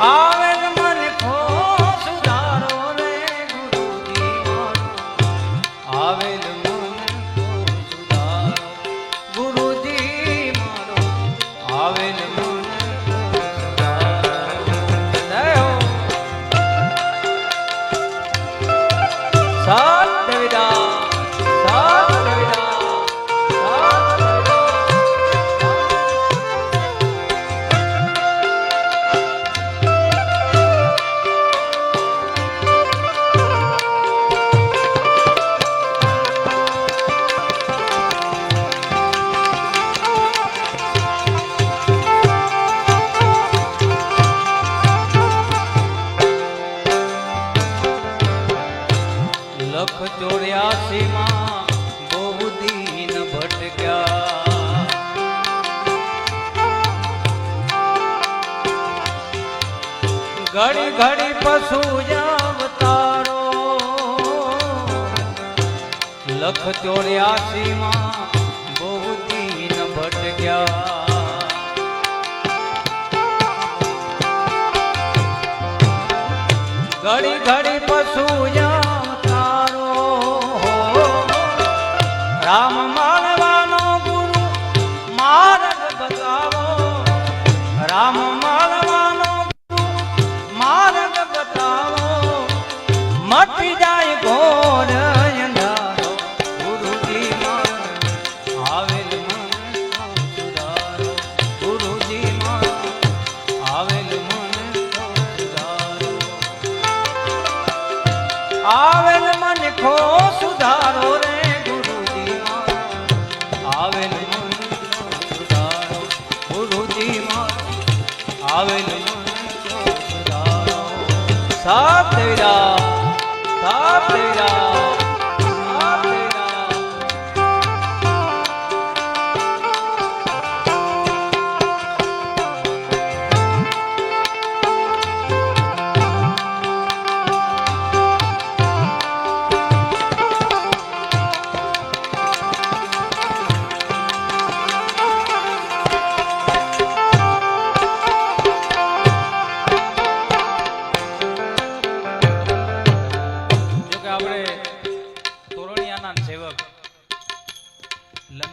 આવે ઘડી ઘડી પશુ તારો રામ માનવાનો મન સાપ દેવીરા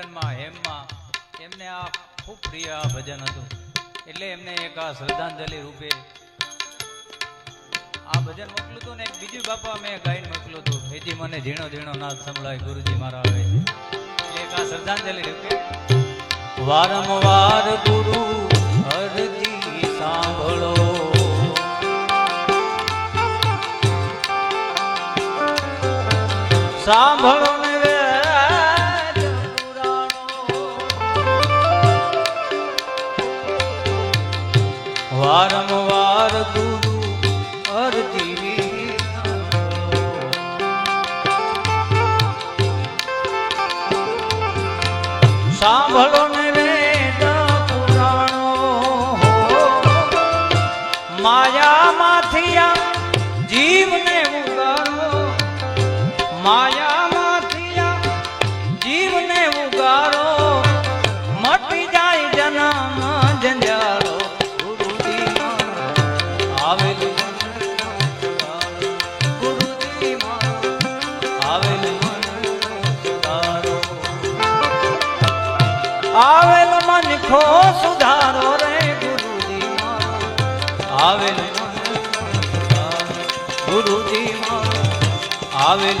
લંડનમાં હેમમાં એમને આ ખૂબ પ્રિય આ ભજન હતું. એટલે એમને એક આ શ્રદ્ધાંજલિ રૂપે આ ભજન મોકલું હતું ને એક બીજું બાપા મેં ગાઈને મોકલું હતું. એથી મને ઝીણો ઝીણો નાદ સંભળાય ગુરુજી મારા આવે છે. એક આ શ્રદ્ધાંજલિ રૂપે વારંવાર ગુરુ અરજી સાંભળો. સાંભળો વારંવાર ગુરુ અરજી સાંભળો આવેલ મન ખો સુધારો રે ગુરુજી આવેલ. ગુરુજી આવેલ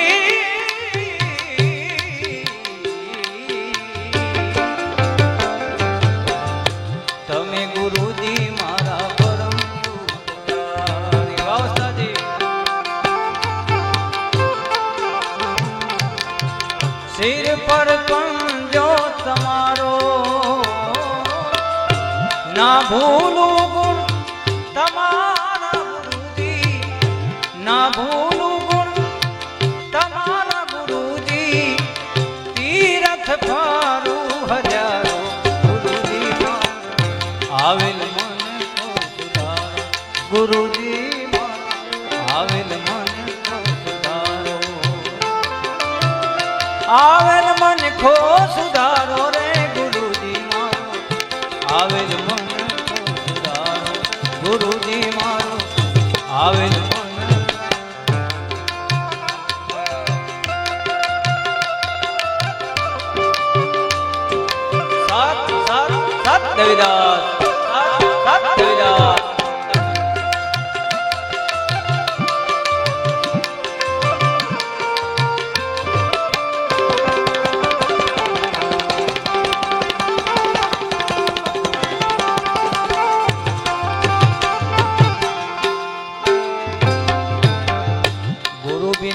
ના ભૂલું ગુણ, તમારા ગુરુજી. ના ભૂલું ગુણ, તમારા ગુરુજી. તીરથ ફારું હજારો ગુરુજી આવેલ મન ગુરુજી આવેલ મન આવેલ મન ખો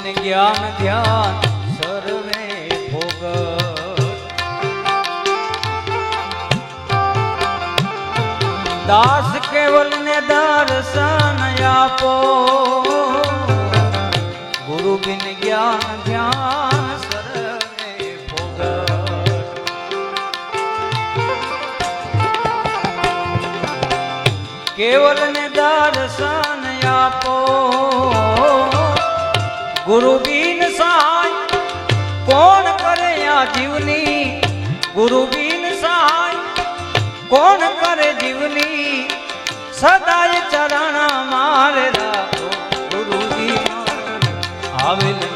બિન જ્ઞાન ધ્યાન સર્વે ભોગ. દાસ કેવલ ને દર્શન આપો. ગુરુ બિન જ્ઞાન ધ્યાન સર્વે ભોગ. કેવલ ને દર્શન આપો. ગુરુ બિન સહાય. કોણ કરે આ જીવની? ગુરુ બિન સહાય. કોણ કરે જીવની? સદાય ચરણ મારે રાખો ગુરુજી. આવેલ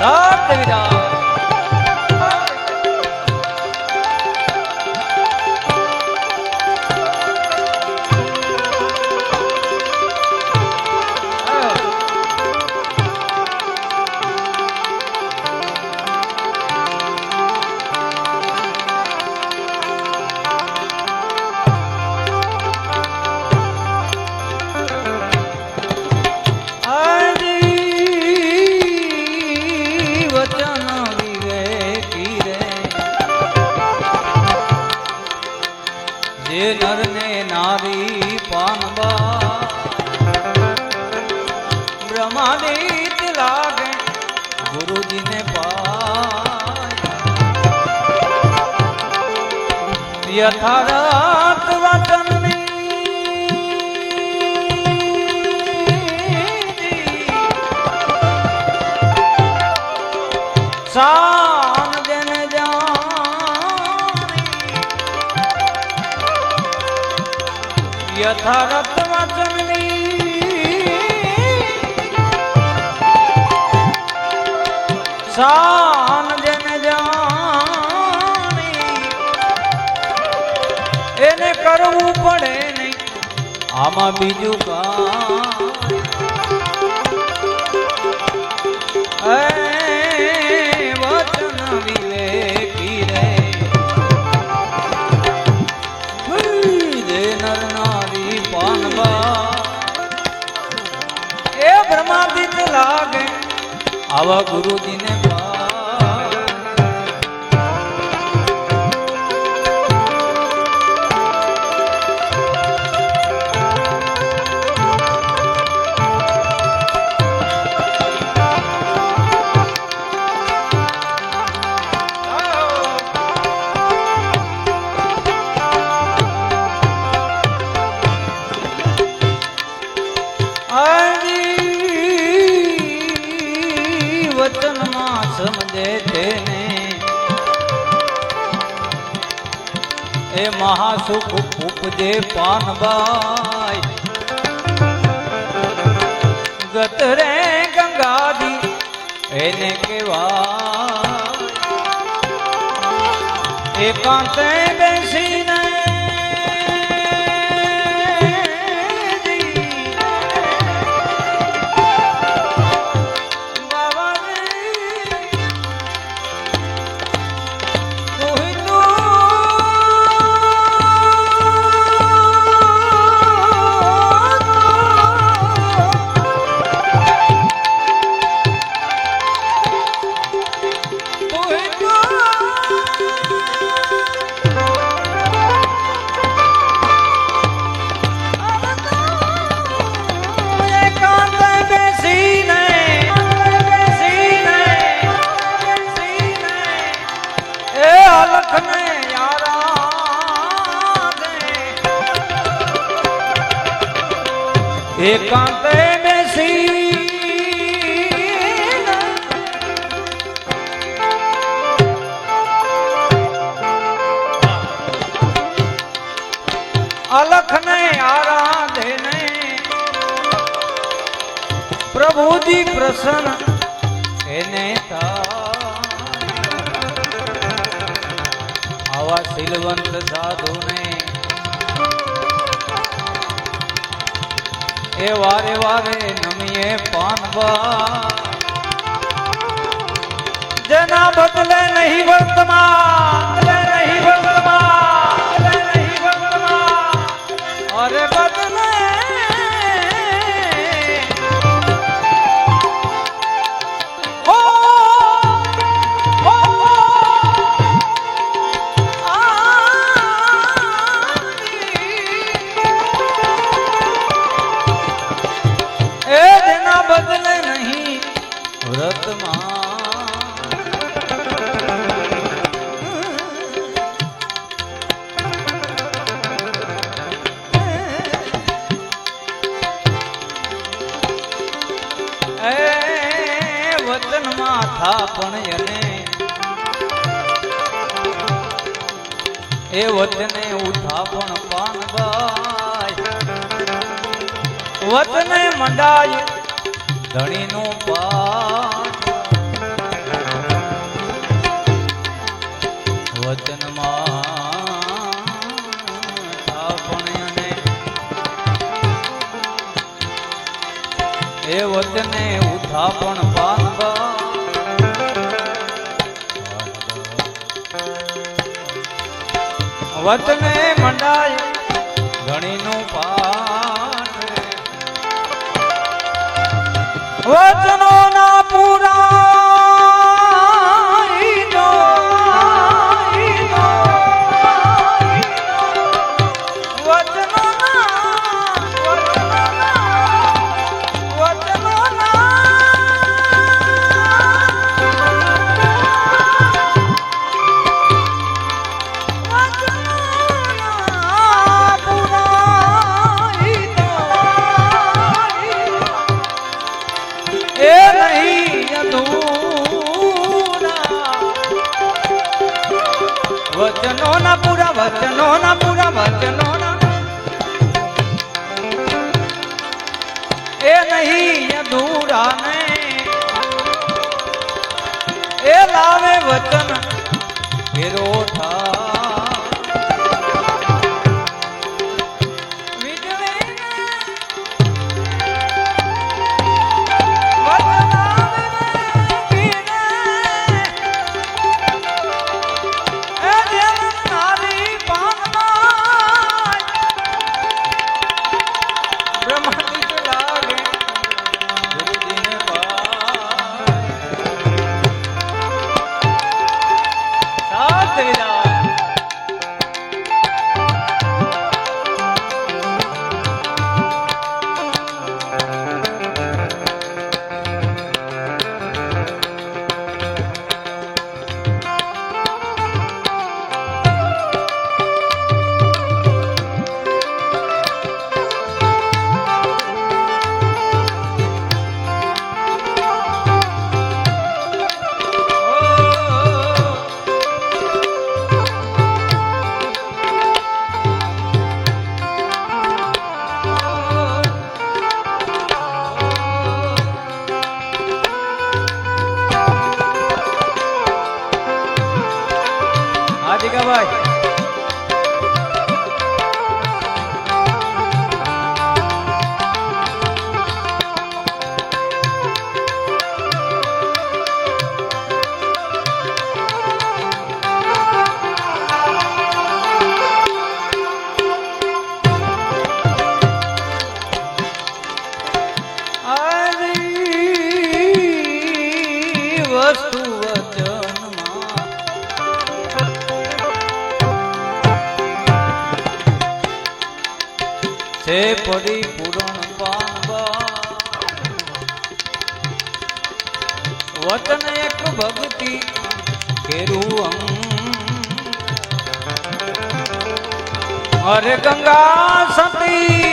સાત વિરામ યથાર્થ વચનની શાન જન જાણી યથાર્થ વચનની શાન કરવું પડે નહીં. આમાં બીજું એ વચન વિવેકી રે. નર પાનવા. એ બ્રહ્માદિત લાગે. આવા ગુરુજીને મહાસુખ ઉપજે પાનબાઈ. ગતરે ગંગાજી એને કેવા એકાંતે બેસીને અલખને આરાધને પ્રભુજી પ્રસન્ન, એને આવા શીલવંત સાધુને એ વારે વારે નમીએ પાનવા જેના બદલે નહીં વર્તમાન નહીં વર્તમાન. વતને મંડાય ધણીનું પાઠ થાપણ એ વતને ઉથાપણ પાનબા વતને મંડાય વચનો ના એ નહીં અધૂરા ને એ લાવે વચન એ છે પડી પૂરણ વતન એક ભક્તિ કેરું અરે ગંગા સતી.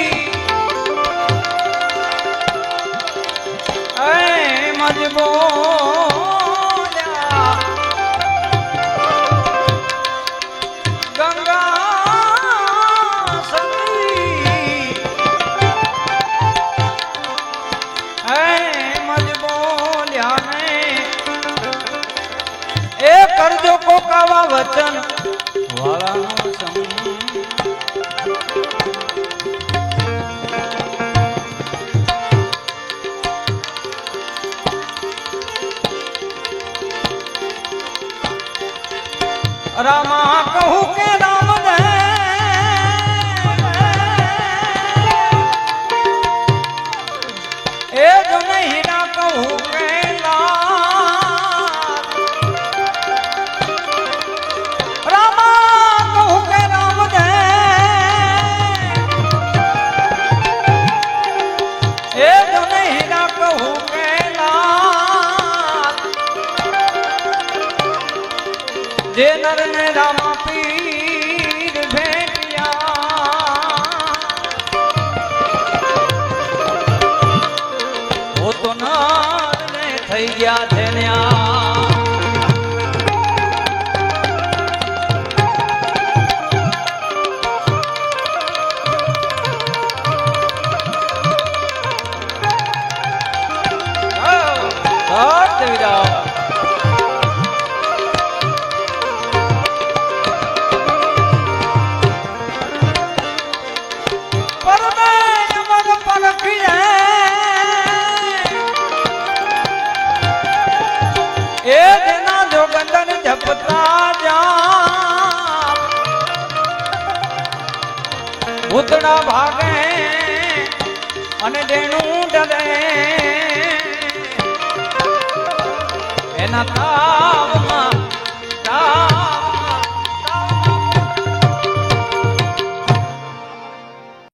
મજબૂત આવા વચન. વાળા